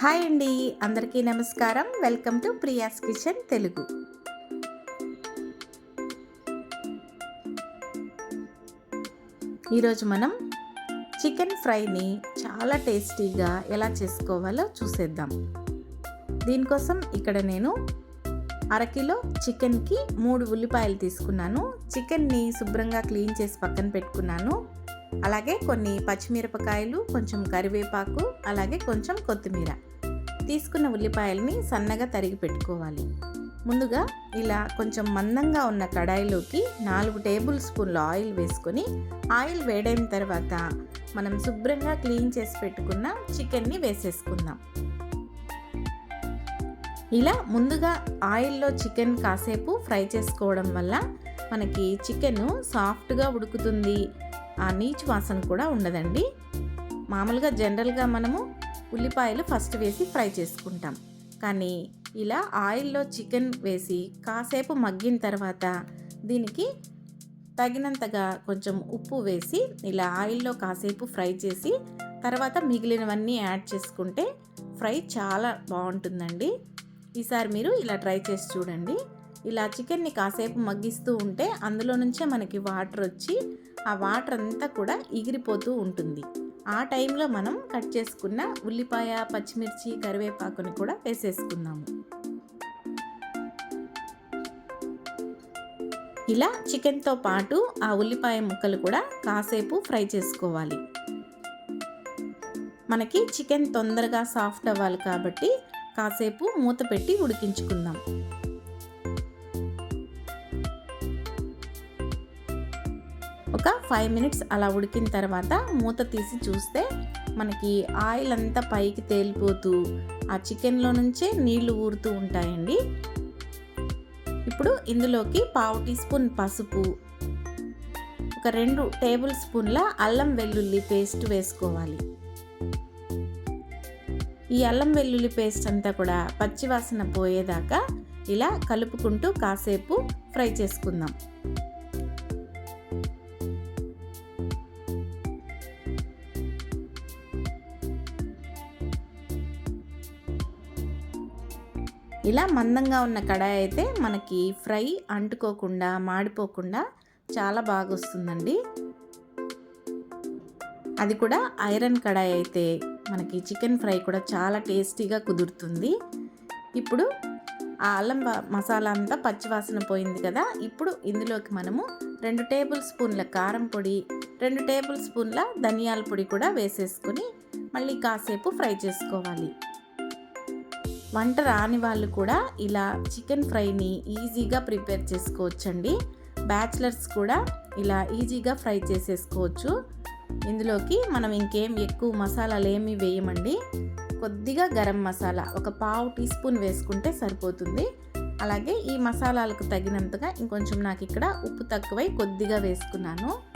Hi అండి అందరికీ నమస్కారం. Welcome to Priya's kitchen Telugu. ఈరోజు మనం చికెన్ ఫ్రైని చాలా టేస్టీగా ఎలా చేసుకోవాలో చూసేద్దాం. దీనికోసం ఇక్కడ నేను అరకిలో చికెన్కి మూడు ఉల్లిపాయలు తీసుకున్నాను. చికెన్ని శుభ్రంగా క్లీన్ చేసి పక్కన పెట్టుకున్నాను. అలాగే కొన్ని పచ్చిమిరపకాయలు కొంచెం కరివేపాకు అలాగే కొంచెం కొత్తిమీర. తీసుకున్న ఉల్లిపాయల్ని సన్నగా తరిగి పెట్టుకోవాలి. ముందుగా ఇలా కొంచెం మందంగా ఉన్న కడాయిలోకి నాలుగు టేబుల్ స్పూన్ల ఆయిల్ వేసుకొని ఆయిల్ వేడైన తర్వాత మనం శుభ్రంగా క్లీన్ చేసి పెట్టుకున్న చికెన్ని వేసేసుకుందాం. ఇలా ముందుగా ఆయిల్లో చికెన్ కాసేపు ఫ్రై చేసుకోవడం వల్ల మనకి చికెన్ సాఫ్ట్గా ఉడుకుతుంది. ఆ నీచు వాసన కూడా ఉండదండి. మామూలుగా జనరల్గా మనము ఉల్లిపాయలు ఫస్ట్ వేసి ఫ్రై చేసుకుంటాం. కానీ ఇలా ఆయిల్లో చికెన్ వేసి కాసేపు మగ్గిన తర్వాత దీనికి తగినంతగా కొంచెం ఉప్పు వేసి ఇలా ఆయిల్లో కాసేపు ఫ్రై చేసి తర్వాత మిగిలినవన్నీ యాడ్ చేసుకుంటే ఫ్రై చాలా బాగుంటుందండి. ఈసారి మీరు ఇలా ట్రై చేసి చూడండి. ఇలా చికెన్ని కాసేపు మగ్గిస్తూ ఉంటే అందులో నుంచే మనకి వాటర్ వచ్చి ఆ వాటర్ అంతా కూడా ఎగిరిపోతూ ఉంటుంది. ఆ టైంలో మనం కట్ చేసుకున్న ఉల్లిపాయ పచ్చిమిర్చి కరివేపాకుని కూడా వేసేసుకుందాము. ఇలా చికెన్తో పాటు ఆ ఉల్లిపాయ ముక్కలు కూడా కాసేపు ఫ్రై చేసుకోవాలి. మనకి చికెన్ తొందరగా సాఫ్ట్ అవ్వాలి కాబట్టి కాసేపు మూత పెట్టి ఉడికించుకుందాం. ఒక ఫైవ్ మినిట్స్ అలా ఉడికిన తర్వాత మూత తీసి చూస్తే మనకి ఆయిల్ అంతా పైకి తేలిపోతూ ఆ చికెన్లో నుంచే నీళ్ళు ఊరుతూ ఉంటాయండి. ఇప్పుడు ఇందులోకి పావు టీ స్పూన్ పసుపు ఒక రెండు టేబుల్ స్పూన్ల అల్లం వెల్లుల్లి పేస్ట్ వేసుకోవాలి. ఈ అల్లం వెల్లుల్లి పేస్ట్ అంతా కూడా పచ్చివాసన పోయేదాకా ఇలా కలుపుకుంటూ కాసేపు ఫ్రై చేసుకుందాం. ఇలా మందంగా ఉన్న కడాయి అయితే మనకి ఫ్రై అంటుకోకుండా మాడిపోకుండా చాలా బాగా వస్తుందండి అది కూడా ఐరన్ కడాయి అయితే మనకి చికెన్ ఫ్రై కూడా చాలా టేస్టీగా కుదురుతుంది. ఇప్పుడు ఆ అల్లం మసాలా అంతా పచ్చివాసన పోయింది కదా ఇప్పుడు ఇందులోకి మనము రెండు టేబుల్ స్పూన్ల కారం పొడి రెండు టేబుల్ స్పూన్ల ధనియాల పొడి కూడా వేసేసుకొని మళ్ళీ కాసేపు ఫ్రై చేసుకోవాలి. వంట రాని వాళ్ళు కూడా ఇలా చికెన్ ఫ్రైని ఈజీగా ప్రిపేర్ చేసుకోవచ్చండి. బ్యాచిలర్స్ కూడా ఇలా ఈజీగా ఫ్రై చేసేసుకోవచ్చు. ఇందులోకి మనం ఇంకేం ఎక్కువ మసాలాలు ఏమి వేయమండి. కొద్దిగా గరం మసాలా ఒక పావు టీ స్పూన్ వేసుకుంటే సరిపోతుంది. అలాగే ఈ మసాలాలకు తగినంతగా ఇంకొంచెం నాకు ఇక్కడ ఉప్పు తక్కువై కొద్దిగా వేసుకున్నాను.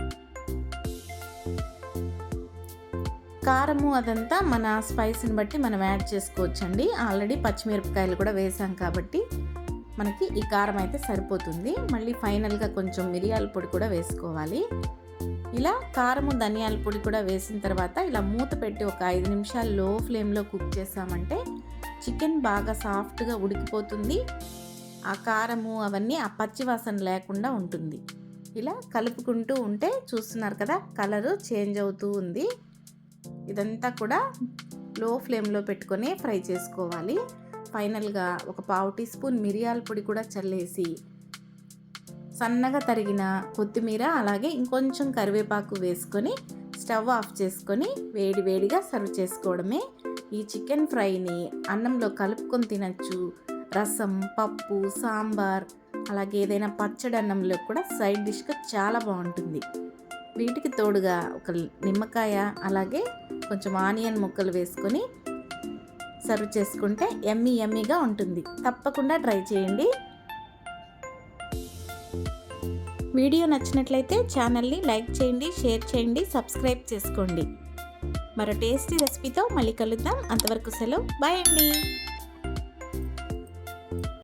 కారము అదంతా మన స్పైస్ని బట్టి మనం యాడ్ చేసుకోవచ్చండి. ఆల్రెడీ పచ్చిమిరపకాయలు కూడా వేసాం కాబట్టి మనకి ఈ కారం అయితే సరిపోతుంది. మళ్ళీ ఫైనల్గా కొంచెం మిరియాల పొడి కూడా వేసుకోవాలి. ఇలా కారము ధనియాల పొడి కూడా వేసిన తర్వాత ఇలా మూత పెట్టి ఒక ఐదు నిమిషాలు లో ఫ్లేమ్లో కుక్ చేసామంటే చికెన్ బాగా సాఫ్ట్గా ఉడికిపోతుంది. ఆ కారము అవన్నీ ఆ పచ్చివాసన లేకుండా ఉంటుంది. ఇలా కలుపుకుంటూ ఉంటే చూస్తున్నారు కదా కలరు చేంజ్ అవుతూ ఉంది. ఇదంతా కూడా లో ఫ్లేమ్లో పెట్టుకొని ఫ్రై చేసుకోవాలి. ఫైనల్గా ఒక పావు టీ స్పూన్ మిరియాల పొడి కూడా చల్లేసి సన్నగా తరిగిన కొత్తిమీర అలాగే ఇంకొంచెం కరివేపాకు వేసుకొని స్టవ్ ఆఫ్ చేసుకొని వేడి వేడిగా సర్వ్ చేసుకోవడమే. ఈ చికెన్ ఫ్రైని అన్నంలో కలుపుకొని తినచ్చు. రసం పప్పు సాంబార్ అలాగే ఏదైనా పచ్చడి అన్నంలో కూడా సైడ్ డిష్గా చాలా బాగుంటుంది. వీటికి తోడుగా ఒక నిమ్మకాయ అలాగే కొంచెం ఆనియన్ ముక్కలు వేసుకొని సర్వ్ చేసుకుంటే ఎమ్మీ ఎమ్మీగా ఉంటుంది. తప్పకుండా ట్రై చేయండి. వీడియో నచ్చినట్లయితే ఛానల్ని లైక్ చేయండి షేర్ చేయండి సబ్స్క్రైబ్ చేసుకోండి. మరో టేస్టీ రెసిపీతో మళ్ళీ కలుద్దాం. అంతవరకు సెలవు. బాయ్ అండి.